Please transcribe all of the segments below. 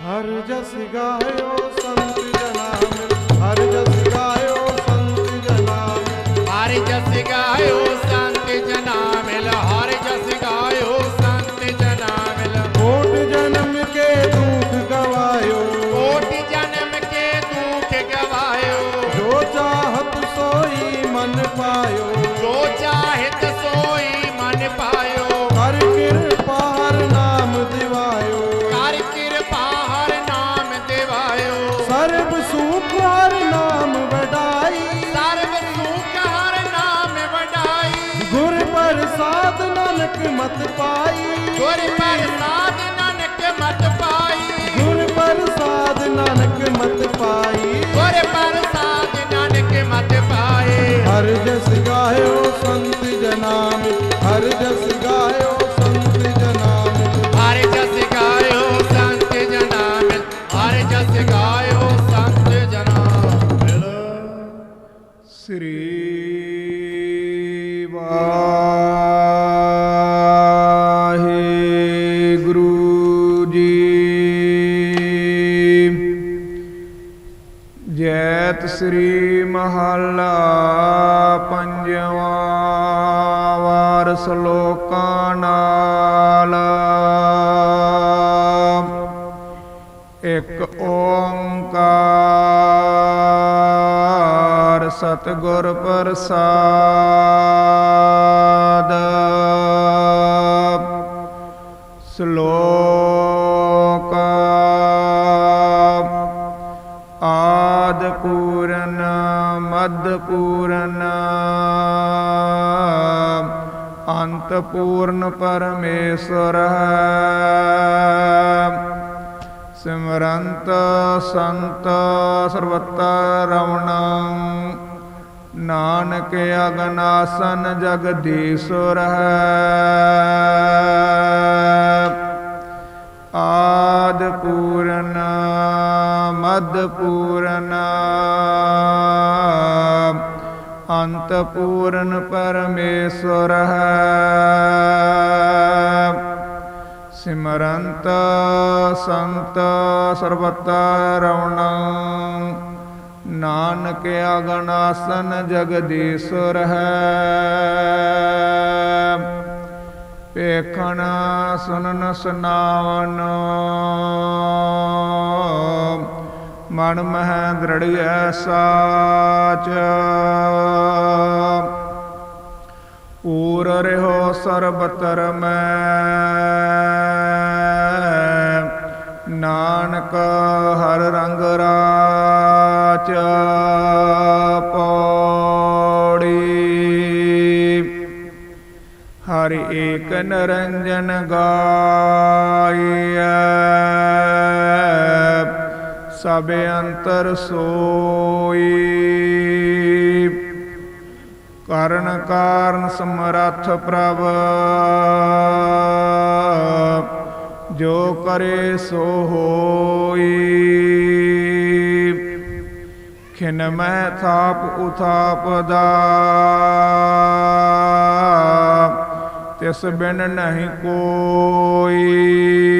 ਹਰ ਜਸ ਗਾਇਓ ਸੰਤ ਜਨਾ ਨਾਨਕ ਮਤ ਪਾਈ। ਗੁਰ ਪ੍ਰਸਾਦ ਨਾਨਕ ਮਤ ਪਾਈ। ਗੁਰ ਪ੍ਰਸਾਦ ਨਾਨਕ ਮਤ ਪਾਈ। ਗੁਰ ਪ੍ਰਸਾਦ ਨਾਨਕ ਮਤ ਪਾਏ। ਹਰ ਜਸ ਗਾਇਓ ਸੰਤ ਜਨਾਮ ਹਰ ਜਸ ਗਾਇਓ ਸੰਤ ਜਨਾਮ ਹਰ ਜਸ ਗਾਇਓ ਸੰਤ ਜਨਾ ਮਿਲ ਹਰ ਜਸ ਗਾਇਓ ਸੰਤ ਜਨਾ ਮਿਲ ਸ੍ਰੀ ਵਾਹਿਗੁਰੂ ਜੈਤ ਸ੍ਰੀ ਮਹੱਲਾ ਪੰਜਵਾ ਵਾਰ ਸ਼ਲੋਕਾਂ ਨਾਲ। ਇੱਕ ਓੰਕਾਰ ਸਤਿਗੁਰ ਪ੍ਰਸਾਦ। ਸ਼ਲੋਕ ਪੂਰਨ ਮਦ ਪੂਰਨ ਅੰਤ ਪੂਰਨ ਪਰਮੇਸ਼ਰ ਹੈ ਸਿਮਰੰਤ ਸੰਤ ਸਰਵਤਰ ਰਵਣੰ ਨਾਨਕ ਅਗਨਾਸਨ ਜਗਦੀਸ਼ਵਰ। ਹੈ ਆਦ ਪੂਰਨ ਮਦ ਪੂਰਨ ਅੰਤ ਪੂਰਨ ਪਰਮੇਸ਼ਵਰ ਹੈ। ਸਿਮਰੰਤ ਸੰਤ ਸਰਬਤ ਰਵਣੰ ਨਾਨਕ ਅਗਨਾਸਨ ਜਗਦੀਸ਼ਵਰ ਹੈ। ਪੇਖਣ ਸੁਨਨ ਸੁਨਾਵਨ ਮਨ ਮਹਿ ਦ੍ਰਿੜਿਐ ਸਾਚ। ਊਰ ਰਹਿਓ ਸਰਬਤਰ ਮੈਂ, ਨਾਨਕ ਹਰ ਰੰਗ ਰਾਚ ਪੌੜੀ। ਹਰ ਏਕ ਨਰੰਜਨ ਗਾਇਆ ਸਭ ਅੰਤਰ ਸੋਈ। ਕਰਨ ਕਾਰਨ ਸਮਰੱਥ ਪ੍ਰਭ। ਜੋ ਕਰੇ ਸੋ ਹੋਈ। ਖਿਨ ਮੈਂ ਥਾਪ ਉਥਾਪ ਦਾ ਤਿਸ ਬਿਨ ਨਹੀਂ ਕੋਈ।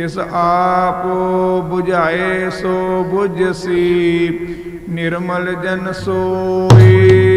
ਜਿਸ ਆਪ 부ਝਾਏ ਸੋ 부ਝਸੀ ਨਿਰਮਲ ਜਨ ਸੋਈ।